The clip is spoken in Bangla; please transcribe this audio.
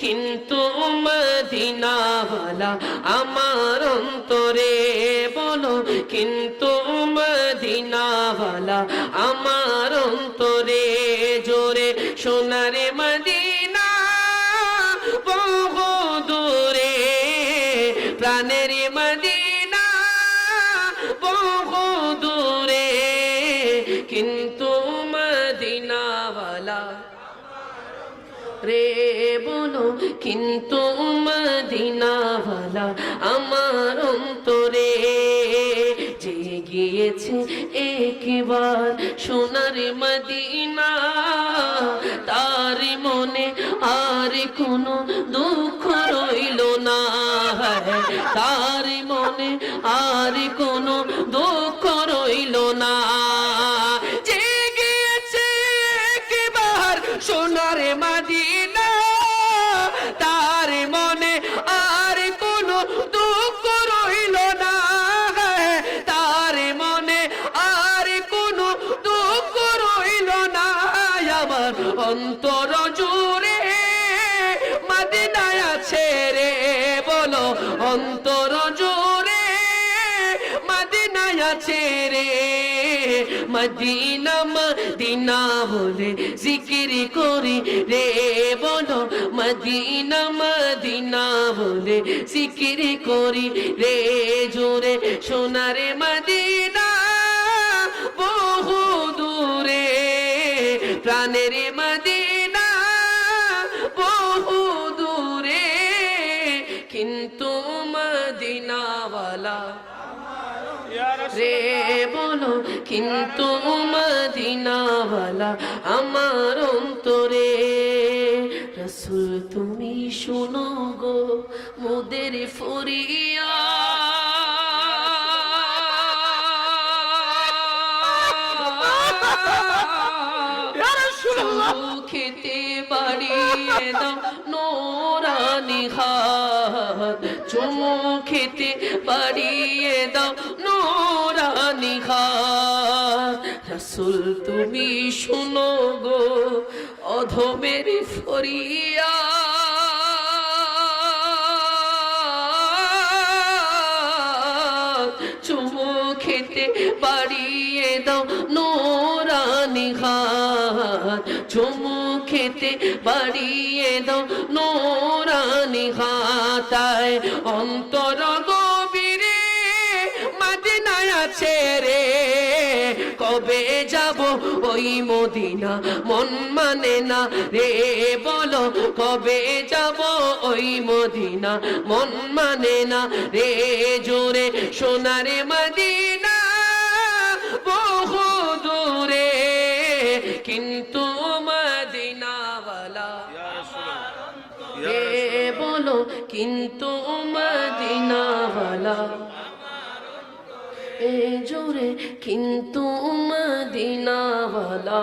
কিন্তু আমার অন্তরে বলো কিন্তু মদিনাওয়ালা আমার অন্তরে জোরে সোনারে মদিনা কিন্তু মদিনাওয়ালা রে বলো কিন্তু মদিনাওয়ালা আমার অন্তরে যে গিয়েছে একবার সোনার মদিনা। তার মনে আর কোনো দুঃখ রইল না। তার মনে আর কোনো দুঃখ অন্তর জুড়ে মদিনায় আছে রে বলো, অন্তর জুড়ে মদিনায় আছে রে। মদিনা মদিনা বলে জিকির করি রে বলো, মদিনা মদিনা বলে জিকির করি রে। জোরে সোনারে মদিনা মদিনাওয়ালা রে বলো কিন্তু মদিনাওয়ালা আমার অন্তরে। রসুল তুমি শুনো গো মোদের ফরিয়া খেতে বাড়িয়ে দাও নোরানি হাত। চুমু খেতে বাড়িয়ে দাও নোরানি হাত। রসুল, তুমি শুনো গো অধমের ফরিয়া। চুমু খেতে বাড়িয়ে দাও নোরানি হাত। চুমু খেতে বাড়িয়ে দাও নোরানি হাতায় অন্তর গভীরে মদিনায় আছে রে। কবে যাব ওই মদিনা? মন মানে না রে বলো, কবে যাব ওই মদিনা? মন মানে না রে জোরে, সোনারে মদিনা বহু দূরে। কিন্তু কিন্তু মদিনাওয়ালা। এ জোরে কিন্তু মদিনাওয়ালা।